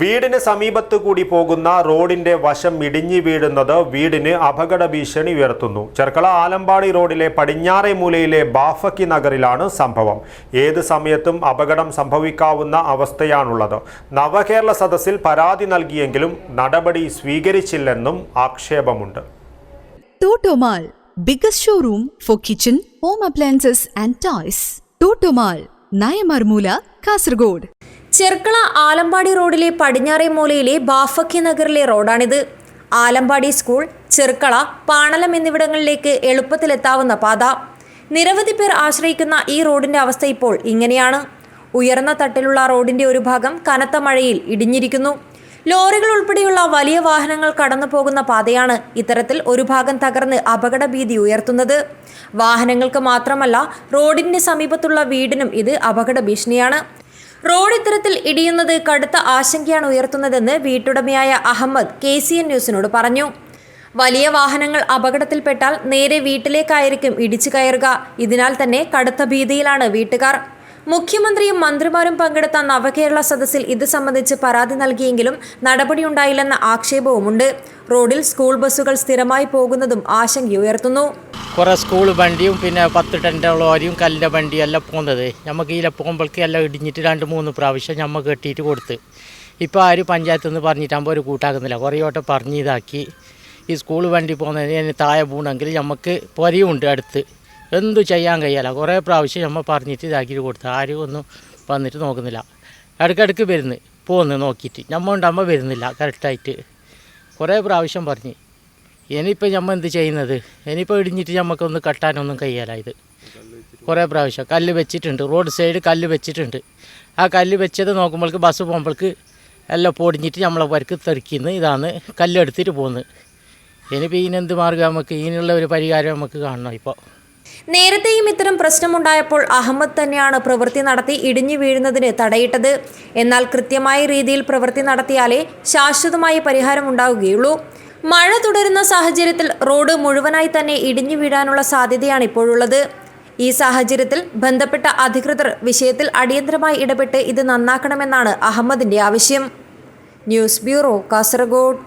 വീടിന് സമീപത്ത് കൂടി പോകുന്ന റോഡിന്റെ വശം ഇടിഞ്ഞു വീഴുന്നത് വീടിന് അപകട ഭീഷണി ഉയർത്തുന്നു ചെർക്കള ആലമ്പാടി റോഡിലെ പടിഞ്ഞാറേ മൂലയിലെ ബാഫക്കി നഗറിലാണ് സംഭവം ഏത് സമയത്തും അപകടം സംഭവിക്കാവുന്ന അവസ്ഥയാണുള്ളത് നവകേരള സദസ്സിൽ പരാതി നൽകിയെങ്കിലും നടപടി സ്വീകരിച്ചില്ലെന്നും ആക്ഷേപമുണ്ട് showroom for kitchen, home appliances and. Totomal, Nayamarmoola Kasargod. Cherkala Alampady റോഡിലെ പടിഞ്ഞാറേ മൂലയിലെ ബാഫക്കി നഗറിലെ റോഡാണിത്. ആലമ്പാടി സ്കൂൾ ചെർക്കള പാണലം എന്നിവിടങ്ങളിലേക്ക് എളുപ്പത്തിലെത്താവുന്ന പാത. നിരവധി പേർ ആശ്രയിക്കുന്ന ഈ റോഡിന്റെ അവസ്ഥ ഇപ്പോൾ ഇങ്ങനെയാണ്. ഉയർന്ന തട്ടിലുള്ള റോഡിന്റെ ഒരു ഭാഗം കനത്ത മഴയിൽ ഇടിഞ്ഞിരിക്കുന്നു. ലോറികൾ ഉൾപ്പെടെയുള്ള വലിയ വാഹനങ്ങൾ കടന്നു പോകുന്ന പാതയാണ് ഇത്തരത്തിൽ ഒരു ഭാഗം തകർന്ന് അപകട ഭീതി ഉയർത്തുന്നത്. വാഹനങ്ങൾക്ക് മാത്രമല്ല റോഡിന്റെ സമീപത്തുള്ള വീടിനും ഇത് അപകട ഭീഷണിയാണ്. റോഡ് ഇത്തരത്തിൽ ഇടിയുന്നത് കടുത്ത ആശങ്കയാണ് ഉയർത്തുന്നതെന്ന് വീട്ടുടമയായ അഹമ്മദ് കെ സി എൻ ന്യൂസിനോട് പറഞ്ഞു. വലിയ വാഹനങ്ങൾ അപകടത്തിൽപ്പെട്ടാൽ നേരെ വീട്ടിലേക്കായിരിക്കും ഇടിച്ചു കയറുക. ഇതിനാൽ തന്നെ കടുത്ത ഭീതിയിലാണ് വീട്ടുകാർ. മുഖ്യമന്ത്രിയും മന്ത്രിമാരും പങ്കെടുത്ത നവകേരള സദസ്സിൽ ഇത് സംബന്ധിച്ച് പരാതി നൽകിയെങ്കിലും നടപടിയുണ്ടായില്ലെന്ന ആക്ഷേപവുമുണ്ട്. റോഡിൽ സ്കൂൾ ബസ്സുകൾ സ്ഥിരമായി പോകുന്നതും ആശങ്കയുയർത്തുന്നു കുറേ സ്കൂൾ വണ്ടിയും പിന്നെ പത്ത് ടെന്റെ ലോറിയും കല്ലിന്റെ വണ്ടിയും എല്ലാം പോകുന്നത് നമുക്ക് ഇതിലെ പോകുമ്പോഴേക്ക് എല്ലാം ഇടിഞ്ഞിട്ട് രണ്ട് മൂന്ന് പ്രാവശ്യം നമ്മൾ കെട്ടിയിട്ട് കൊടുത്ത്. ഇപ്പോൾ ആരും പഞ്ചായത്തിൽ നിന്ന് പറഞ്ഞിട്ടാകുമ്പോൾ ഒരു കൂട്ടാക്കുന്നില്ല. കുറേ വട്ടം പറഞ്ഞ് ഇതാക്കി. ഈ സ്കൂൾ വണ്ടി പോകുന്നതിന് താഴെ പോകണമെങ്കിൽ നമുക്ക് പൊരയുണ്ട് അടുത്ത്. എന്തു ചെയ്യാൻ കഴിയില്ല കുറേ പ്രാവശ്യം നമ്മൾ പറഞ്ഞിട്ട് ഇതാക്കിയിട്ട് കൊടുത്ത്. ആരും ഒന്നും വന്നിട്ട് നോക്കുന്നില്ല. ഇടയ്ക്കിടയ്ക്ക് വരുന്നു. പോകുന്നു നോക്കിയിട്ട്. നമ്മൾ ഉണ്ടാകുമ്പോൾ വരുന്നില്ല. കറക്റ്റായിട്ട് കുറേ പ്രാവശ്യം പറഞ്ഞ്. ഇനിയിപ്പോൾ നമ്മൾ എന്ത് ചെയ്യുന്നത്? ഇനിയിപ്പോൾ ഇടിഞ്ഞിട്ട് നമുക്കൊന്ന് കട്ടാനൊന്നും കഴിയാല ഇത്. കുറേ പ്രാവശ്യം കല്ല് വെച്ചിട്ടുണ്ട്. റോഡ് സൈഡ് കല്ല് വെച്ചിട്ടുണ്ട്. ആ കല്ല് വെച്ചത് നോക്കുമ്പോൾക്ക് ബസ് പോകുമ്പോൾക്ക് എല്ലാം പൊടിഞ്ഞിട്ട് നമ്മളെ വരക്ക് തെറിക്കുന്നു. ഇതാണ് കല്ലെടുത്തിട്ട് പോകുന്നത്. ഇനിയിപ്പോൾ ഇതിനെന്ത് മാർഗം നമുക്ക്? ഇതിനുള്ള ഒരു പരിഹാരം നമുക്ക് കാണണം ഇപ്പോൾ നേരത്തെയും ഇത്തരം പ്രശ്നമുണ്ടായപ്പോൾ അഹമ്മദ് തന്നെയാണ് പ്രവൃത്തി നടത്തി ഇടിഞ്ഞു വീഴുന്നതിന് തടയിട്ടത്. എന്നാൽ കൃത്യമായ രീതിയിൽ പ്രവൃത്തി നടത്തിയാലേ ശാശ്വതമായ പരിഹാരം ഉണ്ടാവുകയുള്ളൂ. മഴ തുടരുന്ന സാഹചര്യത്തിൽ റോഡ് മുഴുവനായി തന്നെ ഇടിഞ്ഞു വീഴാനുള്ള സാധ്യതയാണ് ഇപ്പോഴുള്ളത്. ഈ സാഹചര്യത്തിൽ ബന്ധപ്പെട്ട അധികൃതർ വിഷയത്തിൽ അടിയന്തരമായി ഇടപെട്ട് ഇത് നന്നാക്കണമെന്നാണ് അഹമ്മദിന്റെ ആവശ്യം. News bureau Kasaragod.